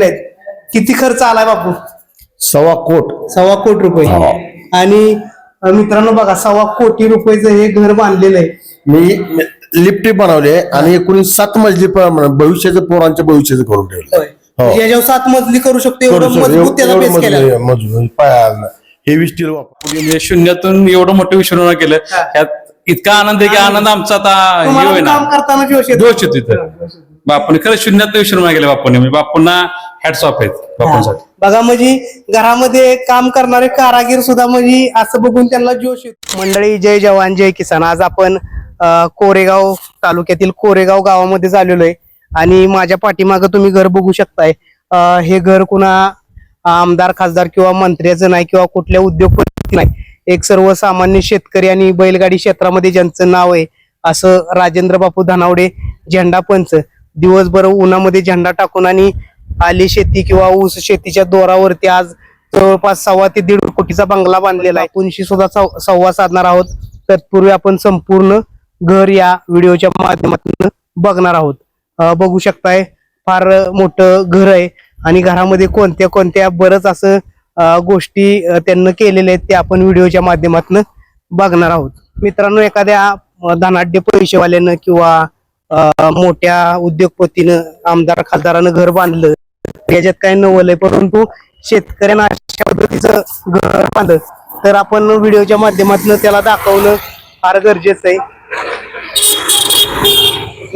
किती खर्च आलाय बापू? सव्वा कोट. सव्वा कोटी रुपये. हा. आणि मित्रांनो बघा सव्वा कोटी रुपयाचं हे घर बांधलेलं आहे. मी लिफ्टी बनवले आणि एकूण सात मजली भविष्याचं पोरांच्या भविष्याचं करून ठेवलं. हो. याच्यावर सात मजली करू शकतो एवढं शकतो. मजबूत बेस केला. हेवी स्टील वापर. म्हणजे शून्यातून एवढं मोठं विश्वना केलं. हा. यात इतका आनंद आहे की आनंद आमचा आता हे तुम्हाला होईना. काम करताना जोश येतो. दोष येतो इथं. बापूने खरं शून्यात विश्वना केलं बापूने. म्हणजे बापूंना हॅट्स ऑफ आहेत बापूंसाठी. बघा म्हणजे घरामध्ये काम करणारे कारागीर सुद्धा म्हणजे असं बघून त्यांना जोश येतो. मंडळी जय जवान जय किसान. आज आपण कोरेगाव तालुक्यातील कोरेगाव गावामध्ये झालेलो आहे. आणि माझ्या पाठीमागं तुम्ही घर बघू शकताय. हे घर कुणा आमदार खासदार किंवा मंत्र्याचं नाही किंवा कुठल्या उद्योगपती नाही. एक सर्वसामान्य शेतकरी आणि बैलगाडी क्षेत्रामध्ये ज्यांचं नाव आहे असं राजेंद्र बापू धनावडे झेंडा पंच. दिवसभर उन्हामध्ये झेंडा टाकून आणि आली शेती किंवा ऊस शेतीच्या दोरावरती आज जवळपास सव्वा ते दीड कोटीचा बंगला बांधलेला आहे. कोणशी सुद्धा संवाद साधणार आहोत. तत्पूर्वी आपण संपूर्ण घर या व्हिडिओच्या माध्यमातून बघणार आहोत. बघू शकताय फार मोठं घर आहे आणि घरामध्ये कोणत्या कोणत्या बरंच असं गोष्टी त्यांना केलेल्या आहेत ते आपण व्हिडिओच्या माध्यमातून बघणार आहोत. मित्रांनो एखाद्या धनाढ्य पैसेवाल्यानं किंवा मोठ्या उद्योगपतीनं आमदार खासदारानं घर बांधलं याच्यात काय आहे परंतु शेतकऱ्यांना अशा पद्धतीचं घर बांधलं. तर आपण व्हिडिओच्या माध्यमातून त्याला दाखवणं फार गरजेचं आहे.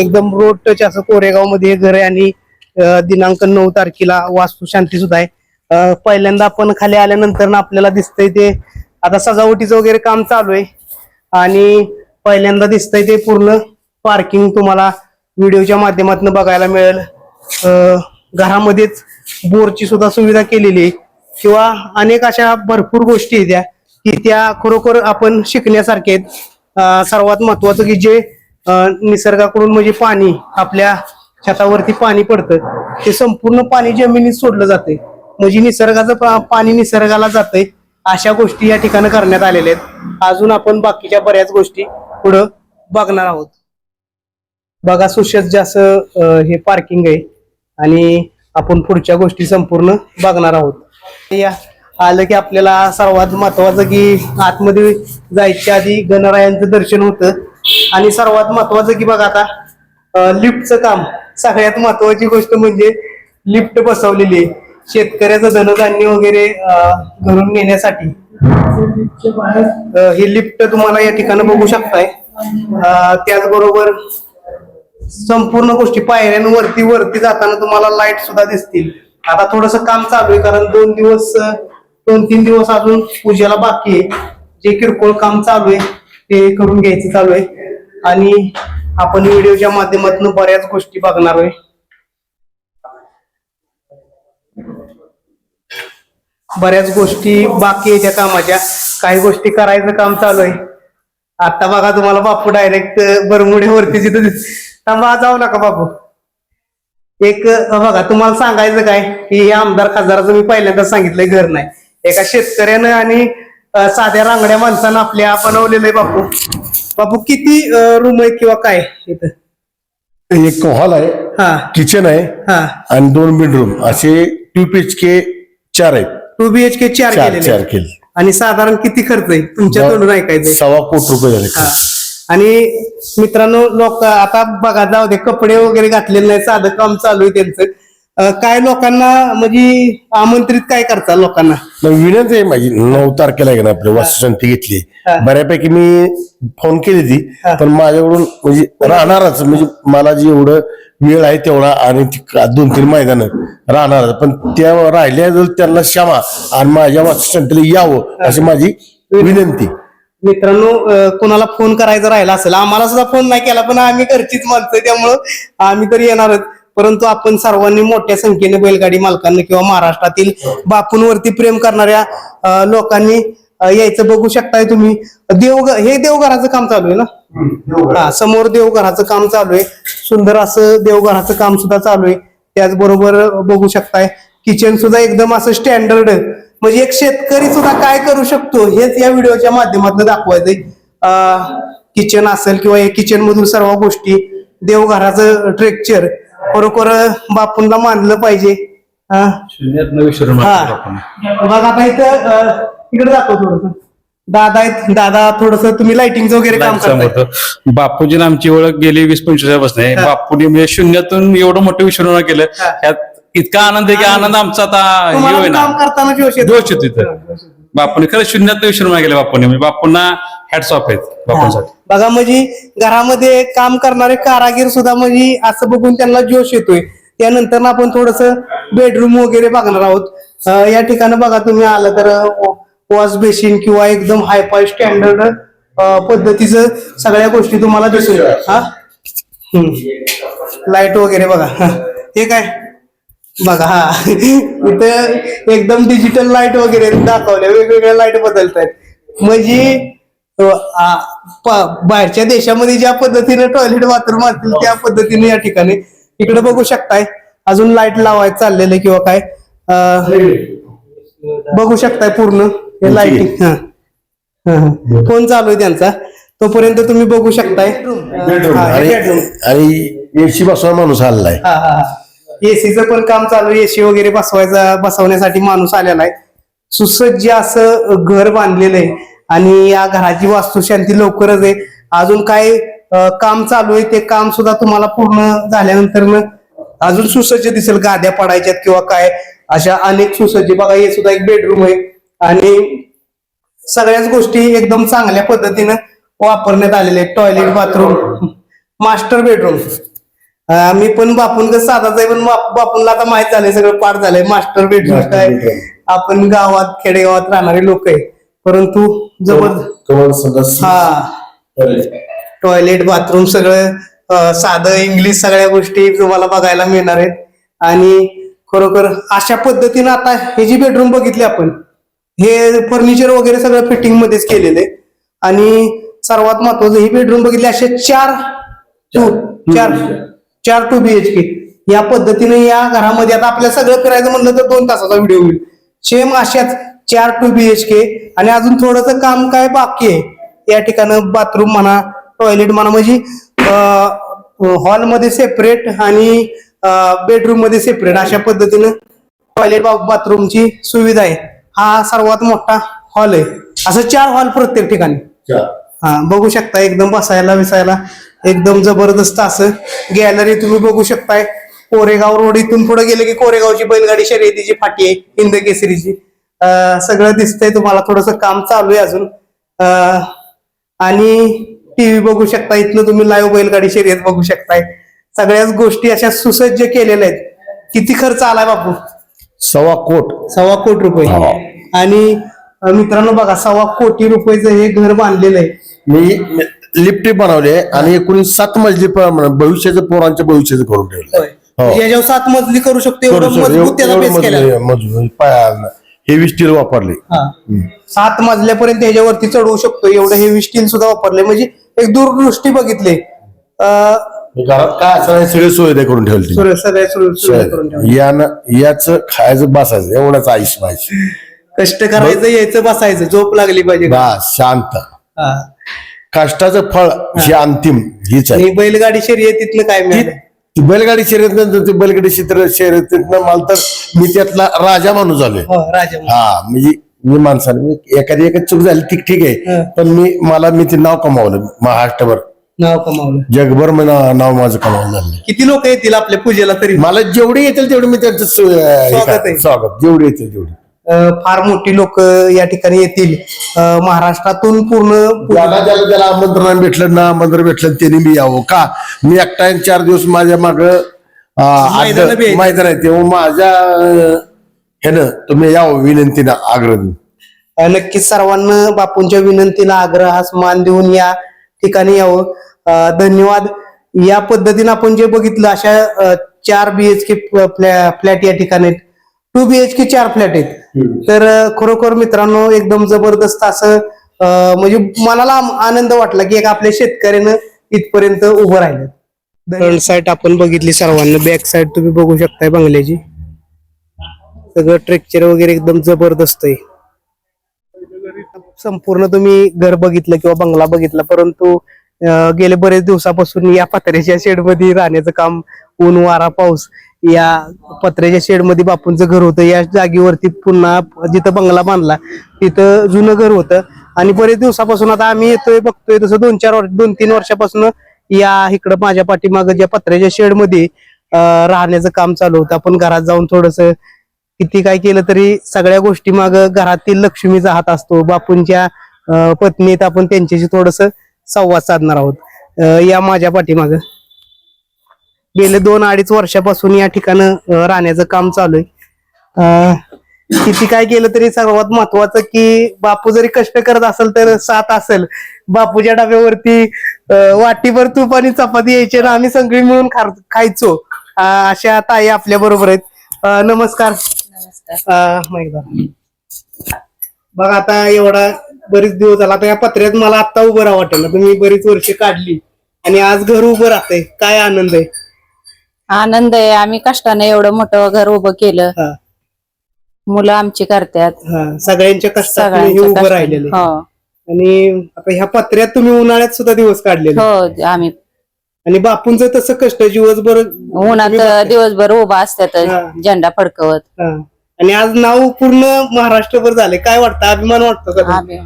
एकदम रोड टच असं कोरेगावमध्ये हे घर आहे आणि दिनांक नऊ तारखेला वास्तुशांती सुद्धा आहे. पहिल्यांदा आपण खाली आल्यानंतर ना आपल्याला दिसतंय ते आता सजावटीचं वगैरे काम चालू आहे. आणि पहिल्यांदा दिसतंय ते पूर्ण पार्किंग तुम्हाला व्हिडिओच्या माध्यमातून बघायला मिळेल. अं, घरामध्येच बोरची सुद्धा सुविधा केलेली आहे. किंवा अनेक अशा भरपूर गोष्टी आहेत त्या की त्या खरोखर आपण शिकण्यासारख्या आहेत. सर्वात महत्वाचं की जे निसर्गाकडून म्हणजे पाणी आपल्या छतावरती पाणी पडतं ते संपूर्ण पाणी जमिनीत सोडलं जाते म्हणजे निसर्गाचं पाणी निसर्गाला जातंय अशा गोष्टी या ठिकाणी करण्यात आलेल्या आहेत. अजून आपण बाकीच्या बऱ्याच गोष्टी पुढं बघणार आहोत. बघा सुसज्ज असं हे पार्किंग आहे आणि आपण पुढच्या गोष्टी संपूर्ण बघणार आहोत. या आलं की आपल्याला सर्वात महत्वाचं की आतमध्ये जायच्या आधी गणरायांचं दर्शन होतं. आणि सर्वात महत्वाचं की बघा आता लिफ्टचं काम. सगळ्यात महत्वाची गोष्ट म्हणजे लिफ्ट बसवलेली आहे. शेतकऱ्याचं धनधान्य वगैरे घरून नेण्यासाठी. ही हे लिफ्ट तुम्हाला या ठिकाणी बघू शकताय. त्याचबरोबर संपूर्ण गोष्टी पायऱ्यांवरती वरती जाताना तुम्हाला लाइट सुद्धा दिसतील. आता थोडस काम चालू आहे कारण दोन दिवस दोन तीन दिवस अजून पूजेला बाकी आहे. जे किरकोळ काम चालू आहे ते करून घ्यायचं चालू आहे. आणि आपण व्हिडिओच्या माध्यमातून बऱ्याच गोष्टी बघणार आहे. बऱ्याच गोष्टी बाकी आहे त्या कामाच्या. काही गोष्टी करायचं काम चालू आहे. आता बघा तुम्हाला बापू डायरेक्ट बरमुड्यावरती जिथं थांबा जाऊ नका बापू. एक बघा तुम्हाला सांगायचं काय? की हे आमदार खासदाराचं मी पहिल्यांदा सांगितलंय घर नाही. एका शेतकऱ्यानं आणि साध्या रांगड्या माणसानं आपल्या बनवलेलं आहे बापू. बापू किती रूम आहेत किंवा काय इथं? एक हॉल आहे हा. किचन आहे हा. आणि दोन बेडरूम. असे टू पी एच के चार आहेत. टू चार चार केलेले चार आहेत. केले. आणि साधारण किती खर्च आहे? तुमच्या तोंडून ऐकायचंय. सव्वा कोटी रुपये झाले. आणि मित्रांनो लोक आता बघा जाऊ दे कपडे वगैरे घातलेले नाही साधं काम चालू आहे त्यांचं. काय लोकांना म्हणजे आमंत्रित काय करता लोकांना? विनंती आहे माझी नऊ तारखेला आहे ना आपली वास्तुशांती घेतली. बऱ्यापैकी मी फोन केली ती. पण माझ्याकडून म्हणजे राहणारच म्हणजे मला जी एवढं वेळ आहे तेवढा आणि दोन तीन मैदान राहणार पण त्या राहिल्या त्यांना क्षमा आणि माझ्या वास्तुशांतीला यावं अशी माझी विनंती. मित्रांनो कोणाला फोन करायचा राहिला असेल आम्हाला सुद्धा फोन नाही केला पण आम्ही घरचीच माणसं आहे, त्यामुळं आम्ही तर येणारच परंतु आपण सर्वांनी मोठ्या संख्येने बैलगाडी मालकांना किंवा महाराष्ट्रातील बापूंवरती प्रेम करणाऱ्या लोकांनी यायचं बघू शकताय तुम्ही. देवघर हे देवघराचं काम चालू आहे ना? हा समोर देवघराचं काम चालू आहे. सुंदर असं देवघराचं काम सुद्धा चालू आहे. त्याचबरोबर बघू शकताय किचन सुद्धा एकदम असं स्टँडर्ड म्हणजे एक शेतकरी सुद्धा काय करू शकतो हेच या व्हिडिओच्या माध्यमातून दाखवायचंय. किचन असेल किंवा या किचन मधून सर्व गोष्टी देवघराचं ट्रेक्चर खरोखर बापूंना मानलं पाहिजे. बघा आता इथं इकडे दाखव थोडस. दादा आहेत दादा थोडस तुम्ही लाइटिंगचं वगैरे काम करताय. सांगतो. बापूजीने आमची ओळख गेली वीस पंचवीस वर्षापासून. आहे. हा. बापूने म्हणजे शून्यातून एवढं मोठं विश्वना केलं. हा. इतका आनंद आहे की आनंद आमचा आता हे तुम्हाला होईना. काम करताना जोश येतो. जोश येतो इथं. बापूने खरं शून्यात विश्वना केलं बापूने. म्हणजे बापूंना हॅट्स ऑफ आहेत बापूंसाठी. बघा म्हणजे घरामध्ये काम करणारे कारागीर सुद्धा म्हणजे असं बघून त्यांना जोश येतोय. त्यानंतर आपण थोडस बेडरूम वगैरे बघणार आहोत. अं, या ठिकाणी बघा तुम्ही आलं तर वॉश बेसिन किंवा एकदम हायफाय स्टँडर्ड पद्धतीचं सगळ्या गोष्टी तुम्हाला दिसून हा? लाइट वगैरे बघा. हा. हे काय? बघा हा. इथं एकदम डिजिटल लाइट वगैरे दाखवल्या वेगवेगळ्या लाइट बदलत आहेत म्हणजे बाहेरच्या देशामध्ये ज्या पद्धतीने टॉयलेट बाथरूम असतील त्या पद्धतीने या ठिकाणी इकडे बघू शकताय. अजून लाइट लावायचं चाललेलं किंवा काय. बघू शकताय पूर्ण. हे लाईटिंग हा. फोन चालू आहे त्यांचा. तोपर्यंत तुम्ही बघू शकताय. बेडरूम आणि एसी बसवा माणूस आलेला आहे हा हा हा. एसीचं पण काम चालू आहे. एसी वगैरे बसवायचा बसवण्यासाठी माणूस आलेला आहे. सुसज्ज असं घर बांधलेलं आहे. आणि या घराची वास्तुशांती लवकरच आहे. अजून काय काम चालू आहे ते काम सुद्धा तुम्हाला पूर्ण झाल्यानंतर अजून सुसज्ज दिसेल. गाद्या पडायच्यात किंवा काय अशा अनेक सुसज्ज. बघा हे सुद्धा एक बेडरूम आहे. आणि सगळ्याच गोष्टी एकदम चांगल्या पद्धतीनं वापरण्यात आलेले आहेत. टॉयलेट बाथरूम मास्टर बेडरूम मी पण बापून कसं साधाच आहे पण बाप- बापूंना आता माहीत झालंय सगळं पाठ झालंय. मास्टर काय? bedroom. आपण गावात खेडेगावात राहणारे लोक आहे. परंतु सदस्य. हा. टॉयलेट बाथरूम सगळं साधं इंग्लिश सगळ्या गोष्टी तुम्हाला बघायला मिळणार आहेत. आणि खरोखर अशा पद्धतीनं आता हे जी बेडरूम बघितली आपण हे फर्निचर वगैरे सगळं फिटिंग मध्येच केलेलं आहे. आणि सर्वात महत्वाचं ही बेडरूम बघितली असे चार टू चार. चार टू बी एच के या पद्धतीने या घरामध्ये आता आपल्या सगळं करायचं म्हणलं तर दोन तासाचा व्हिडिओ होईल. सेम अशाच चार टू बी एच के आणि अजून थोडंसं काम काय बाकी आहे? या ठिकाणं बाथरूम म्हणा टॉयलेट म्हणा म्हणजे हॉलमध्ये सेपरेट आणि बेडरूममध्ये सेपरेट अशा पद्धतीनं टॉयलेट बाथरूमची सुविधा आहे. हा सर्वात मोठा हॉल आहे. असं चार हॉल प्रत्येक ठिकाणी. हा बघू शकता एकदम बसायला विसायला. एकदम जबरदस्त असं गॅलरी तुम्ही बघू शकताय. कोरेगाव रोड इथून पुढे गेले की कोरेगावची बैलगाडी शर्यतीची फाटी आहे हिंद केसरीची. सगळं दिसतंय तुम्हाला थोडस काम चालू आहे अजून. आणि टीव्ही बघू शकता इथनं तुम्ही लाईव्ह बैलगाडी शर्यत बघू शकताय. सगळ्याच गोष्टी अशा सुसज्ज केलेल्या आहेत. किती खर्च आलाय बापू? सव्वा कोट. सव्वा कोटी रुपये. आणि मित्रांनो बघा सव्वा कोटी रुपयाचं हे घर बांधलेलं आहे. मी लिफ्ट बनवले आणि एकूण सात मजली भविष्याचं पोरांच्या भविष्याचं करून ठेवलं हो. याच्यावर सात मजली करू शकतो एवढं. मजबूत बेस केला. मजबूत- हेवी स्टील वापरले. सात मजल्यापर्यंत ह्याच्यावरती चढवू शकतो एवढं हेवी स्टील सुद्धा वापरले. म्हणजे एक दूरदृष्टी बघितली. घरात काय असं सगळे सुविधा करून ठेवली सगळ्या. यानं याच खायचं बसायचं. एवढंच आयुष पाहिजे. कष्ट करायचं यायचं बसायचं. झोप लागली पाहिजे. शांत. कष्टाचं फळ हे. अंतिम हीच आहे. बैलगाडी शर्यतीतनं काय ती मिळालं ती बैलगाडी शर्यत ती बैलगाडी क्षेत्र शर्यतीतनं मला तर मी त्यातला राजा माणूस झालोय. हो राजा हा म्हणजे मी माणसाने एखादी एकच चूक झाली ठीक ठीक आहे. हं. पण मी मला मी ते नाव कमावलं. महाराष्ट्रभर नाव कमावलं. जगभर मी ना- नाव माझं कमावलं झालं किती लोक येतील आपल्या पूजेला तरी? मला जेवढी येतील तेवढी मी त्यांचं सु- हे स्वागत. स्वागत जेवढी येतील तेवढी. फार मोठी लोक या ठिकाणी येतील. महाराष्ट्रातून पूर्ण ज्याला ज्याला त्याला आमंत्रण भेटलं ना आमंत्रण भेटलं त्यांनी मी यावं. का? मी एकटा चार दिवस माझ्या माग मैदानं आहे. तेव्हा माझ्या ह्यानं तुम्ही यावं विनंतीनं आग्रह. अ, नक्कीच सर्वांना बापूंच्या विनंतीला आग्रहास मान देऊन या ठिकाणी यावं. धन्यवाद. या पद्धतीने आपण जे बघितलं अशा चार बीएचके फ्लॅट या ठिकाणी टू बीएचके चार फ्लॅट आहेत. तर खरोखर मित्रांनो एकदम जबरदस्त असं म्हणजे मनाला आनंद वाटला की एक आपल्या शेतकऱ्यानं इथपर्यंत उभं राहिलं. फ्रंट साईड आपण बघितली सर्वांना बॅक साईड तुम्ही बघू शकताय बंगल्याची. सगळं ट्रेक्चर वगैरे एकदम जबरदस्त आहे. संपूर्ण तुम्ही घर बघितलं किंवा बंगला बघितला परंतु गेले बरेच दिवसापासून या पत्र्याच्या शेडमध्ये राहण्याचं काम ऊन वारा पाऊस या पत्र्याच्या शेडमध्ये बापूंचं घर होतं. या जागेवरती पुन्हा जिथं बंगला बांधला तिथं जुनं घर होतं. आणि बरेच दिवसापासून आता आम्ही येतोय बघतोय. तसं दोन चार वर्ष दोन तीन वर्षापासून या इकडं माझ्या पाठीमागं ज्या पत्र्याच्या शेडमध्ये राहण्याचं काम चालू होतं. आपण घरात जाऊन थोडस किती काय केलं तरी सगळ्या गोष्टी माग घरातील लक्ष्मीचा हात असतो. बापूंच्या पत्नीत आपण त्यांच्याशी थोडस संवाद साधणार आहोत. या माझ्या पाठीमाग. गेले दोन अडीच वर्षापासून या ठिकाणी राहण्याचं काम चालू आहे. अं, किती काय केलं तरी सर्वात महत्वाचं की बापू जरी कष्ट करत असेल तर साथ असेल. बापूच्या डब्यावरती वाटीभर तूप आणि चपाती यायचे ना आम्ही सगळी मिळून खायचो. अशा ताई आपल्या बरोबर आहेत. नमस्कार. बघा आता एवढा बरीच दिवस झाला. आता या पत्र्यात मला आता उभं राहा वाटेल. तुम्ही बरीच वर्ष काढली. आणि आज घर उभं राहतंय. काय आनंद आहे. आनंद आहे. आम्ही कष्टाने एवढं मोठं घर उभं केलं. हा, मुलं आमची करतात हा. सगळ्यांच्या कष्टात हे उभं कष्टाने. राहिलेले. हो. आणि आता ह्या पत्र्यात तुम्ही उन्हाळ्यात सुद्धा दिवस काढलेले. हो आम्ही आणि बापूंचं तसं कष्ट दिवसभर उन्हात दिवसभर उभा असतात हा. झेंडा फडकवत. हा. आणि आज नाव पूर्ण महाराष्ट्रभर झाले. काय वाटतं? अभिमान वाटतो का आम्ही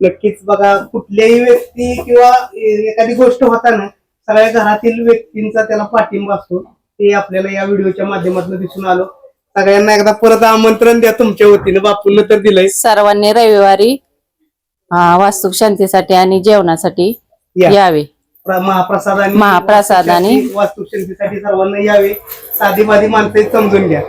नक्कीच बघा कुठल्याही व्यक्ती किंवा ए- एखादी गोष्ट होताना सगळ्या घरातील व्यक्तींचा त्याला पाठिंबा असतो. ते आपल्याला या व्हिडिओच्या माध्यमातून दिसून आलो. सगळ्यांना एकदा परत आमंत्रण द्या तुमच्या वतीनं. बापूंना तर दिलंय. सर्वांनी रविवारी वास्तुक शांतीसाठी आणि जेवणासाठी या. यावे. प्र- महाप्रसाद आणि महाप्रसाद आणि- वास्तुशांतीसाठी सर्वांना यावे. साधी बाधी माणसं समजून घ्या.